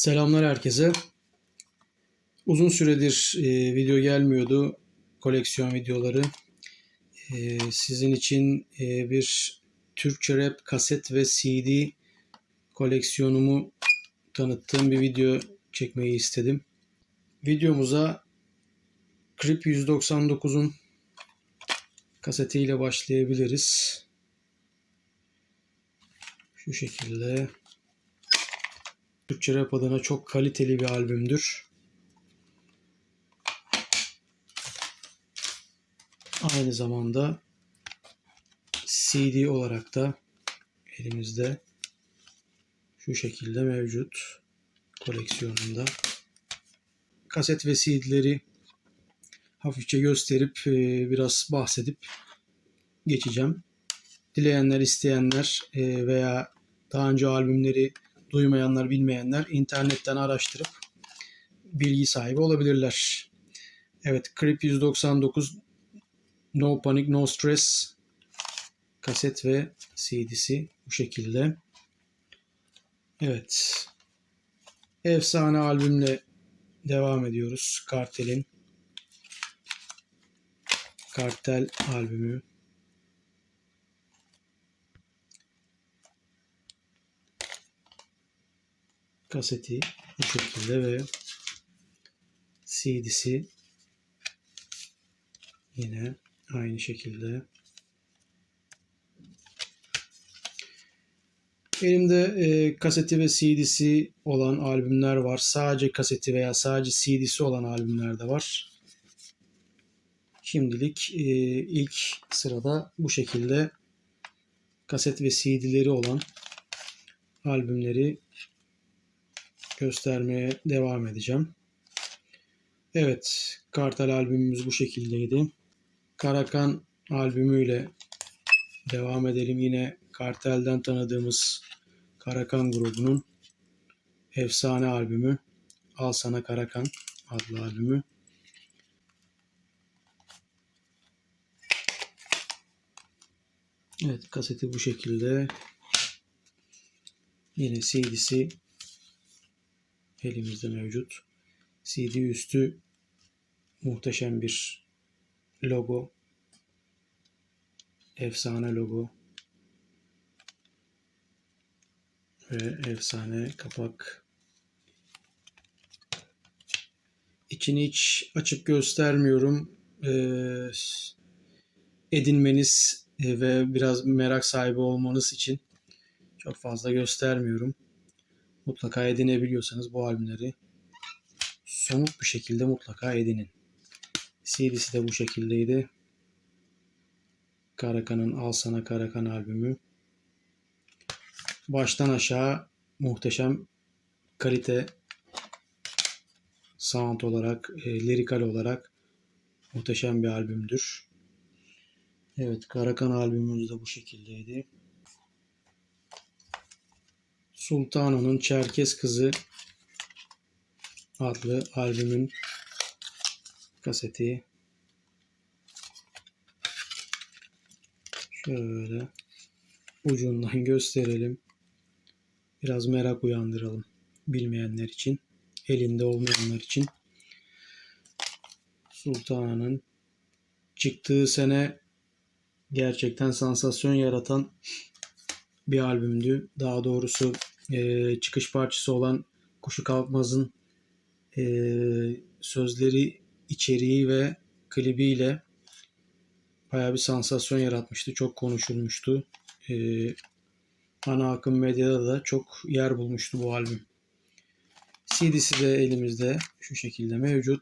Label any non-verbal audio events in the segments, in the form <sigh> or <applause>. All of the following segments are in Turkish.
Selamlar herkese. Uzun süredir e, video gelmiyordu. Koleksiyon videoları. E, sizin için e, bir Türkçe rap kaset ve CD koleksiyonumu tanıttığım bir video çekmeyi istedim. Videomuza Crip 199'un kasetiyle başlayabiliriz. Şu şekilde. Türkçe rap adına çok kaliteli bir albümdür. Aynı zamanda CD olarak da elimizde şu şekilde mevcut koleksiyonunda. Kaset ve CD'leri hafifçe gösterip e, biraz bahsedip geçeceğim. Dileyenler, isteyenler e, veya daha önce albümleri duymayanlar, bilmeyenler internetten araştırıp bilgi sahibi olabilirler. Evet, Creep 199 No Panic No Stress kaset ve CD'si bu şekilde. Evet. Efsane albümle devam ediyoruz. Kartel'in Kartel albümü. Kaseti bu şekilde ve CD'si yine aynı şekilde. Elimde e, kaseti ve CD'si olan albümler var. Sadece kaseti veya sadece CD'si olan albümler de var. Şimdilik e, ilk sırada bu şekilde kaset ve CD'leri olan albümleri göstermeye devam edeceğim. Evet, Kartal albümümüz bu şekildeydi. Karakan albümüyle devam edelim. Yine Kartel'den tanıdığımız Karakan grubunun efsane albümü Al Sana Karakan adlı albümü. Evet kaseti bu şekilde. Yine CD'si elimizde mevcut. CD üstü muhteşem bir logo. Efsane logo. Ve efsane kapak. İçini hiç açıp göstermiyorum. Ee, edinmeniz ve biraz merak sahibi olmanız için çok fazla göstermiyorum mutlaka edinebiliyorsanız bu albümleri somut bir şekilde mutlaka edinin. CD'si de bu şekildeydi. Karakan'ın Al Sana Karakan albümü. Baştan aşağı muhteşem kalite sound olarak, e, lirikal olarak muhteşem bir albümdür. Evet, Karakan albümümüz de bu şekildeydi. Sultano'nun Çerkez Kızı adlı albümün kaseti. Şöyle ucundan <laughs> gösterelim. Biraz merak uyandıralım bilmeyenler için, elinde olmayanlar için. Sultana'nın çıktığı sene gerçekten sansasyon yaratan bir albümdü. Daha doğrusu e, çıkış parçası olan Kuşu Kalkmaz'ın e, sözleri, içeriği ve klibiyle bayağı bir sansasyon yaratmıştı. Çok konuşulmuştu. E, ana akım medyada da çok yer bulmuştu bu albüm. CD'si de elimizde şu şekilde mevcut.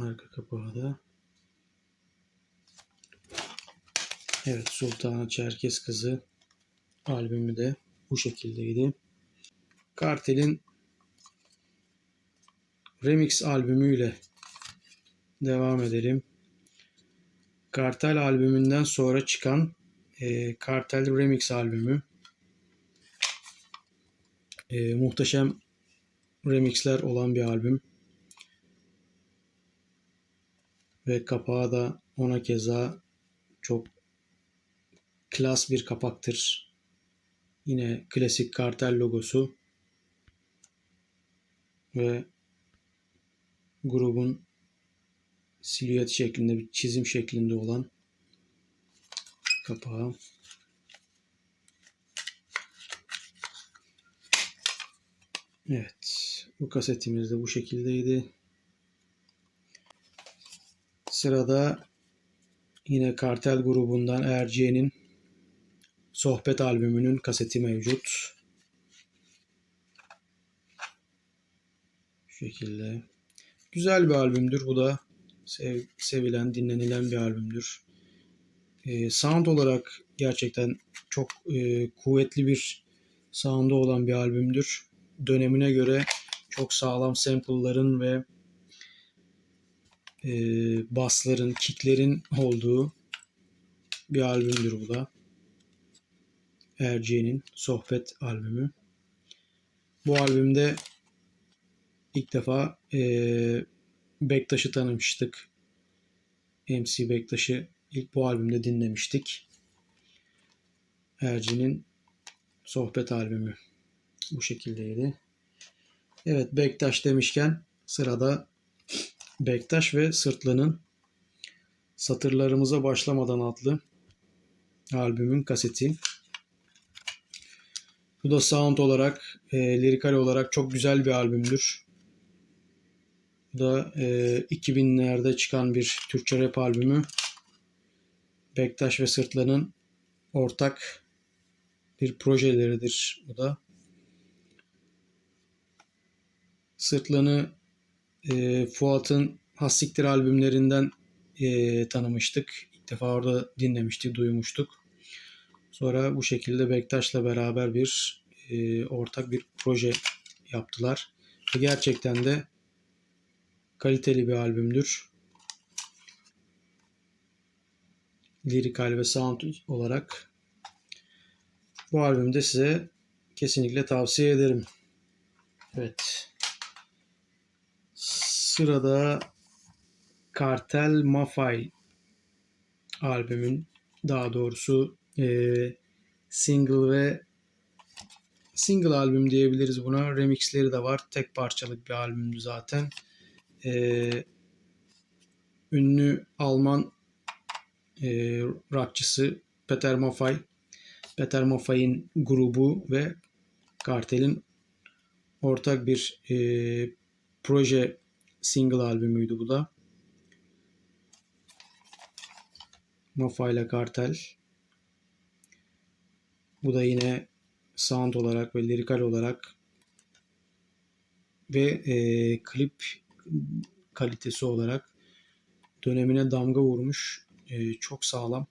Arka kapağı da. Evet Sultan Çerkez Kızı albümü de bu şekildeydi. Kartel'in remix albümüyle devam edelim. Kartel albümünden sonra çıkan e, Kartel Remix albümü. E, muhteşem remixler olan bir albüm. Ve kapağı da ona keza çok klas bir kapaktır. Yine klasik kartel logosu ve grubun silüet şeklinde bir çizim şeklinde olan kapağı. Evet. Bu kasetimiz de bu şekildeydi. Sırada yine Kartel grubundan Erciye'nin Sohbet albümünün kaseti mevcut. Şu şekilde. Güzel bir albümdür bu da. Sev- sevilen, dinlenilen bir albümdür. Ee, sound olarak gerçekten çok e, kuvvetli bir sound'u olan bir albümdür. Dönemine göre çok sağlam sample'ların ve e, bassların, kicklerin olduğu bir albümdür bu da. Erciye'nin Sohbet albümü. Bu albümde ilk defa e, Bektaş'ı tanımıştık. MC Bektaş'ı ilk bu albümde dinlemiştik. Erci'nin Sohbet albümü bu şekildeydi. Evet Bektaş demişken sırada Bektaş ve Sırtlı'nın Satırlarımıza Başlamadan adlı albümün kaseti. Bu da sound olarak, e, lirikal olarak çok güzel bir albümdür. Bu da e, 2000'lerde çıkan bir Türkçe rap albümü. Bektaş ve Sırtlı'nın ortak bir projeleridir bu da. Sırtlan'ı e, Fuat'ın Hassiktir albümlerinden e, tanımıştık. İlk defa orada dinlemiştik, duymuştuk. Sonra bu şekilde Bektaş'la beraber bir e, ortak bir proje yaptılar. Ve gerçekten de kaliteli bir albümdür. Lirikal ve sound olarak bu albümde size kesinlikle tavsiye ederim. Evet. Sırada Kartel Mafai albümün daha doğrusu e, single ve single albüm diyebiliriz buna. Remixleri de var. Tek parçalık bir albümdü zaten. E, ünlü Alman e, rockçısı Peter Maffay Peter Maffay'in grubu ve Kartel'in ortak bir e, proje single albümüydü bu da. İle Kartel. Bu da yine sound olarak ve lirikal olarak ve e, klip kalitesi olarak dönemine damga vurmuş e, çok sağlam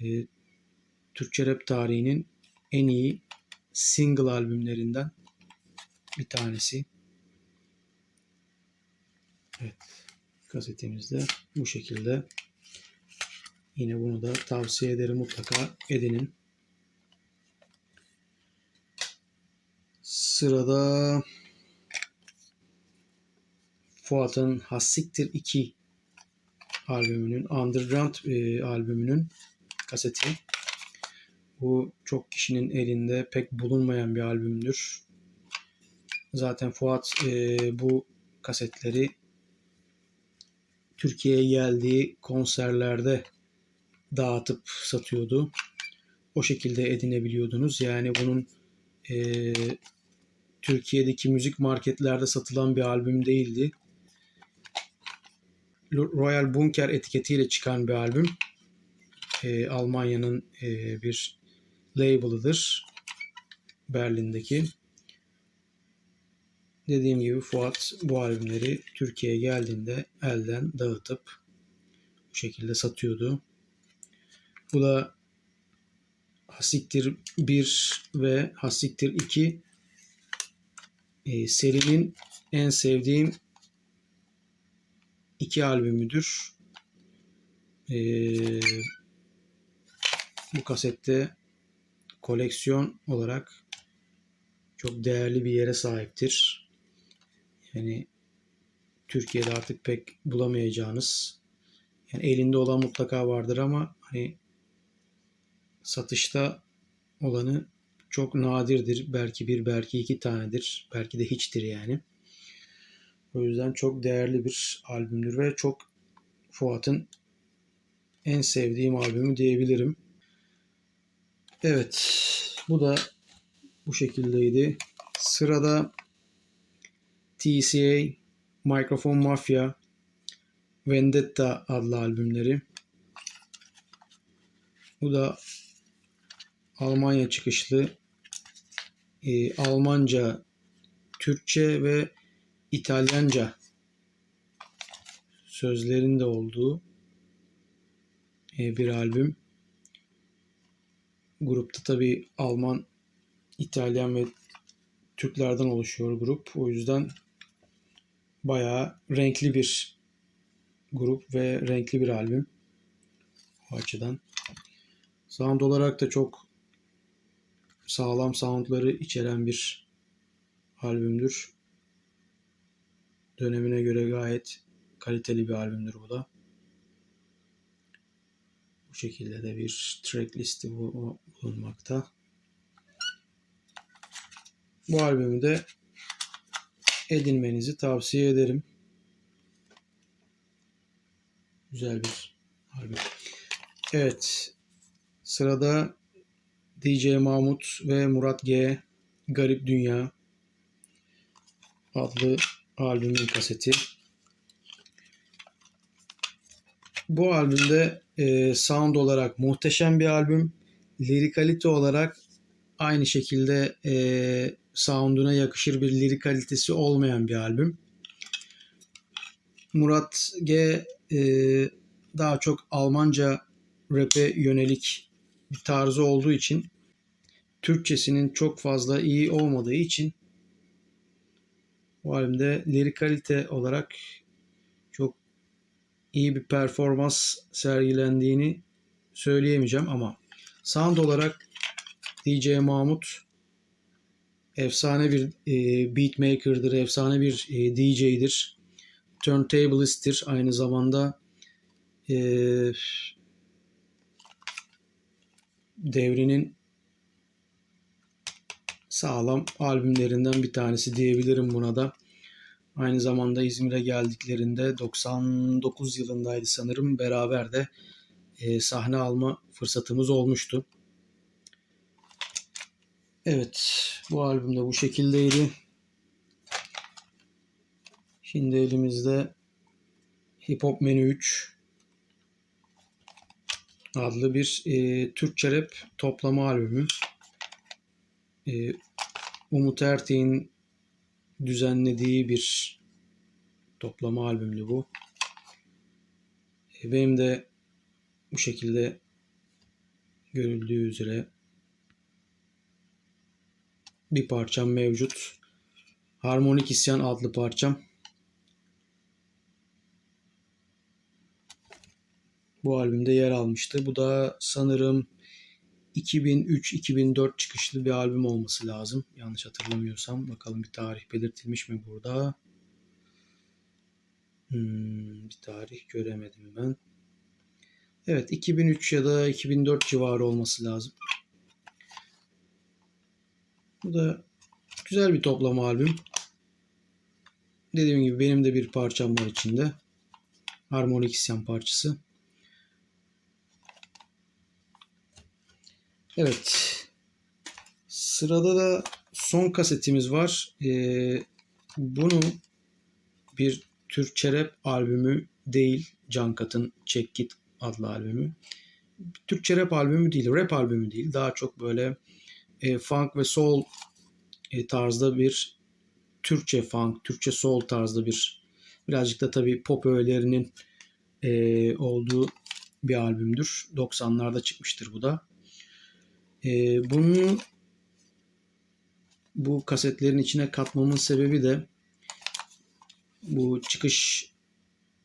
e, Türkçe rap tarihinin en iyi single albümlerinden bir tanesi. Evet. Gazetemiz de bu şekilde. Yine bunu da tavsiye ederim mutlaka edinin. Sırada Fuat'ın Hassiktir 2 albümünün Underground e, albümünün kaseti. Bu çok kişinin elinde pek bulunmayan bir albümdür. Zaten Fuat e, bu kasetleri Türkiye'ye geldiği konserlerde dağıtıp satıyordu. O şekilde edinebiliyordunuz. Yani bunun e, Türkiye'deki müzik marketlerde satılan bir albüm değildi. Royal Bunker etiketiyle çıkan bir albüm. E, Almanya'nın e, bir label'ıdır. Berlin'deki. Dediğim gibi Fuat bu albümleri Türkiye'ye geldiğinde elden dağıtıp bu şekilde satıyordu. Bu da Hasiktir 1 ve Hasiktir 2 e, serinin en sevdiğim iki albümüdür. E, bu kasette koleksiyon olarak çok değerli bir yere sahiptir. Yani Türkiye'de artık pek bulamayacağınız. Yani elinde olan mutlaka vardır ama hani satışta olanı çok nadirdir. Belki bir, belki iki tanedir. Belki de hiçtir yani. O yüzden çok değerli bir albümdür ve çok Fuat'ın en sevdiğim albümü diyebilirim. Evet, bu da bu şekildeydi. Sırada TCA, Microphone Mafia, Vendetta adlı albümleri. Bu da Almanya çıkışlı e, Almanca, Türkçe ve İtalyanca sözlerin de olduğu e, bir albüm. Grupta tabi Alman, İtalyan ve Türklerden oluşuyor grup. O yüzden bayağı renkli bir grup ve renkli bir albüm. O açıdan. Sound olarak da çok sağlam soundları içeren bir albümdür. Dönemine göre gayet kaliteli bir albümdür bu da. Bu şekilde de bir track listi bulunmakta. Bu albümü de edinmenizi tavsiye ederim. Güzel bir albüm. Evet. Sırada DJ Mahmut ve Murat G. Garip Dünya adlı albümün kaseti. Bu albümde e, sound olarak muhteşem bir albüm. Lirikalite olarak aynı şekilde e, sound'una yakışır bir lirik kalitesi olmayan bir albüm. Murat G e, daha çok Almanca rap'e yönelik bir tarzı olduğu için Türkçesinin çok fazla iyi olmadığı için bu albümde lirik kalite olarak çok iyi bir performans sergilendiğini söyleyemeyeceğim ama sound olarak DJ Mahmut efsane bir e, beatmaker'dır, efsane bir e, DJ'dir. Turntablist'tir aynı zamanda. E, devrinin sağlam albümlerinden bir tanesi diyebilirim buna da. Aynı zamanda İzmir'e geldiklerinde 99 yılındaydı sanırım beraber de e, sahne alma fırsatımız olmuştu. Evet bu albüm de bu şekildeydi. Şimdi elimizde Hip Hop Menü 3 adlı bir e, Türkçe rap toplama albümü. E, Umut Ertek'in düzenlediği bir toplama albümlü bu. E, benim de bu şekilde görüldüğü üzere bir parçam mevcut. Harmonik İsyan adlı parçam. Bu albümde yer almıştı. Bu da sanırım 2003-2004 çıkışlı bir albüm olması lazım. Yanlış hatırlamıyorsam. Bakalım bir tarih belirtilmiş mi burada? Hmm, bir tarih göremedim ben. Evet 2003 ya da 2004 civarı olması lazım. Bu da güzel bir toplama albüm. Dediğim gibi benim de bir parçam var içinde. Harmonik isyan parçası. Evet. Sırada da son kasetimiz var. Ee, bunu bir Türkçe rap albümü değil. Cankat'ın Çek Git adlı albümü. Türkçe rap albümü değil. Rap albümü değil. Daha çok böyle e, funk ve soul e, tarzda bir Türkçe funk, Türkçe soul tarzda bir birazcık da tabii pop öğelerinin e, olduğu bir albümdür. 90'larda çıkmıştır bu da. E, bunu bu kasetlerin içine katmamın sebebi de bu çıkış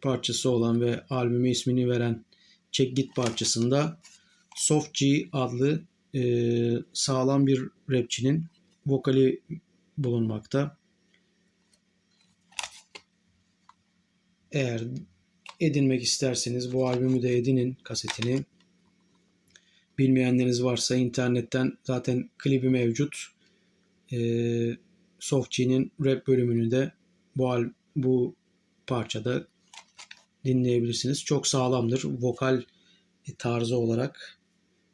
parçası olan ve albüme ismini veren Çek Git parçasında Soft G adlı e, sağlam bir rapçinin vokali bulunmakta. Eğer edinmek isterseniz bu albümü de edinin kasetini. Bilmeyenleriniz varsa internetten zaten klibi mevcut. Ee, Softçi'nin rap bölümünü de bu al bu parçada dinleyebilirsiniz. Çok sağlamdır. Vokal tarzı olarak,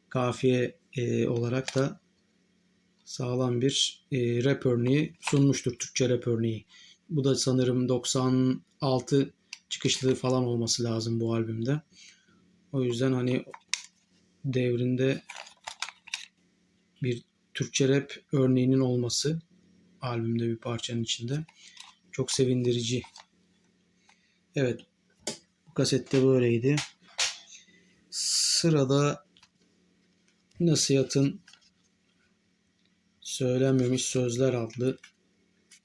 kafiye e, olarak da sağlam bir e, rap örneği sunmuştur. Türkçe rap örneği. Bu da sanırım 96 çıkışlı falan olması lazım bu albümde. O yüzden hani devrinde bir Türkçe rap örneğinin olması albümde bir parçanın içinde çok sevindirici. Evet. Bu kasette böyleydi. Sırada Nasihat'ın Söylenmemiş Sözler adlı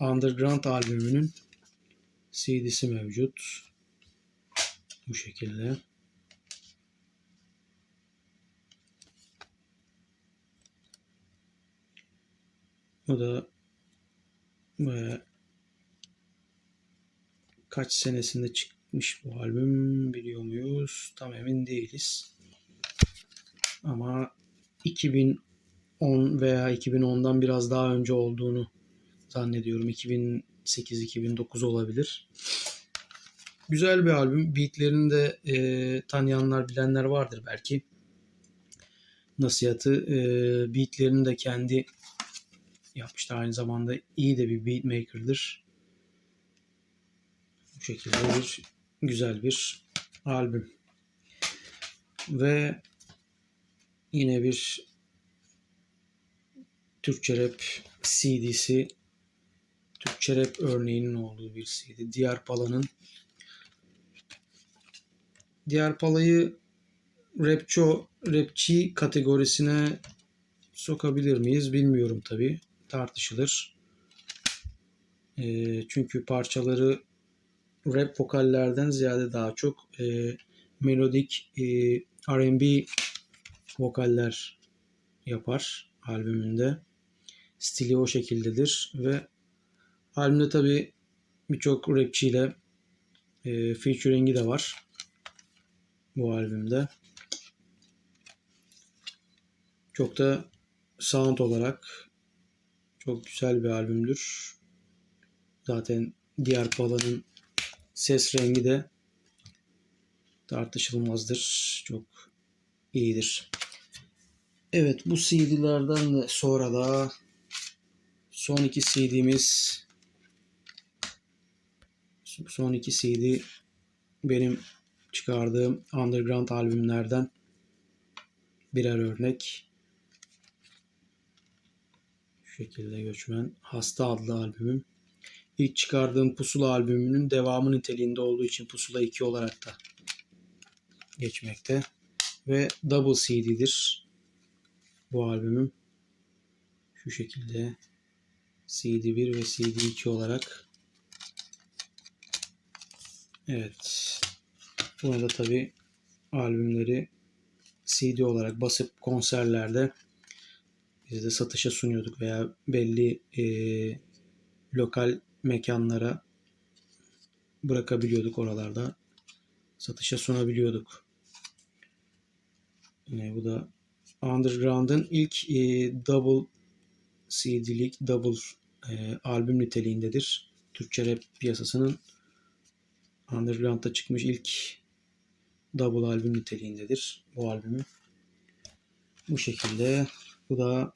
Underground albümünün CD'si mevcut. Bu şekilde. Bu da bayağı kaç senesinde çıkmış bu albüm biliyor muyuz? Tam emin değiliz. Ama 2010 veya 2010'dan biraz daha önce olduğunu zannediyorum. 2008-2009 olabilir. Güzel bir albüm. Beatlerini de e, tanıyanlar, bilenler vardır belki. Nasihatı. E, beatlerini de kendi yapmıştı. Aynı zamanda iyi de bir beatmaker'dır. Bu şekilde bir güzel bir albüm. Ve yine bir Türkçe rap CD'si Türkçe rap örneğinin olduğu bir CD. Diğer Pala'nın Diğer Pala'yı rapço, rapçi kategorisine sokabilir miyiz bilmiyorum tabi. Tartışılır. E, çünkü parçaları rap vokallerden ziyade daha çok e, melodik e, R&B vokaller yapar albümünde. Stili o şekildedir ve albümde tabi birçok rapçiyle e, featuring'i de var bu albümde. Çok da sound olarak çok güzel bir albümdür. Zaten diğer Pala'nın ses rengi de tartışılmazdır. Çok iyidir. Evet bu CD'lerden sonra da son iki CD'miz son iki CD benim çıkardığım underground albümlerden birer örnek. Şu şekilde göçmen. Hasta adlı albümüm. İlk çıkardığım Pusula albümünün devamı niteliğinde olduğu için Pusula 2 olarak da geçmekte. Ve Double CD'dir bu albümüm. Şu şekilde CD1 ve CD2 olarak. Evet. Buna da tabi albümleri CD olarak basıp konserlerde biz de satışa sunuyorduk veya belli e, lokal mekanlara bırakabiliyorduk oralarda satışa sunabiliyorduk. Yine bu da Underground'ın ilk e, double CD'lik double e, albüm niteliğindedir. Türkçe rap piyasasının Underground'da çıkmış ilk double albüm niteliğindedir bu albümü. Bu şekilde. Bu da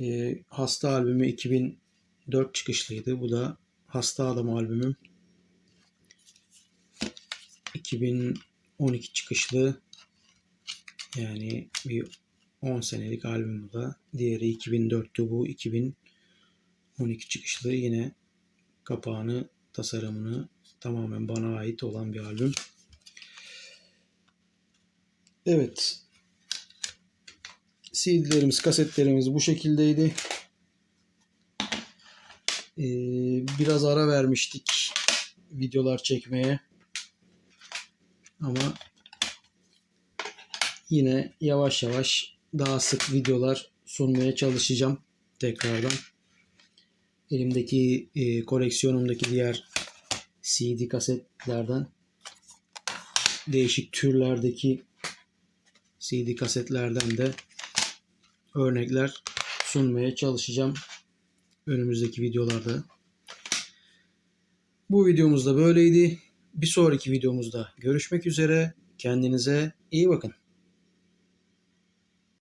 e, Hasta albümü 2004 çıkışlıydı. Bu da Hasta Adam albümü 2012 çıkışlı yani bir 10 senelik albüm bu da. Diğeri 2004'tü bu 2012 çıkışlı yine kapağını tasarımını tamamen bana ait olan bir albüm. Evet. CD'lerimiz, kasetlerimiz bu şekildeydi. Ee, biraz ara vermiştik videolar çekmeye. Ama yine yavaş yavaş daha sık videolar sunmaya çalışacağım tekrardan. Elimdeki e, koleksiyonumdaki diğer CD kasetlerden değişik türlerdeki CD kasetlerden de örnekler sunmaya çalışacağım önümüzdeki videolarda. Bu videomuz da böyleydi. Bir sonraki videomuzda görüşmek üzere. Kendinize iyi bakın.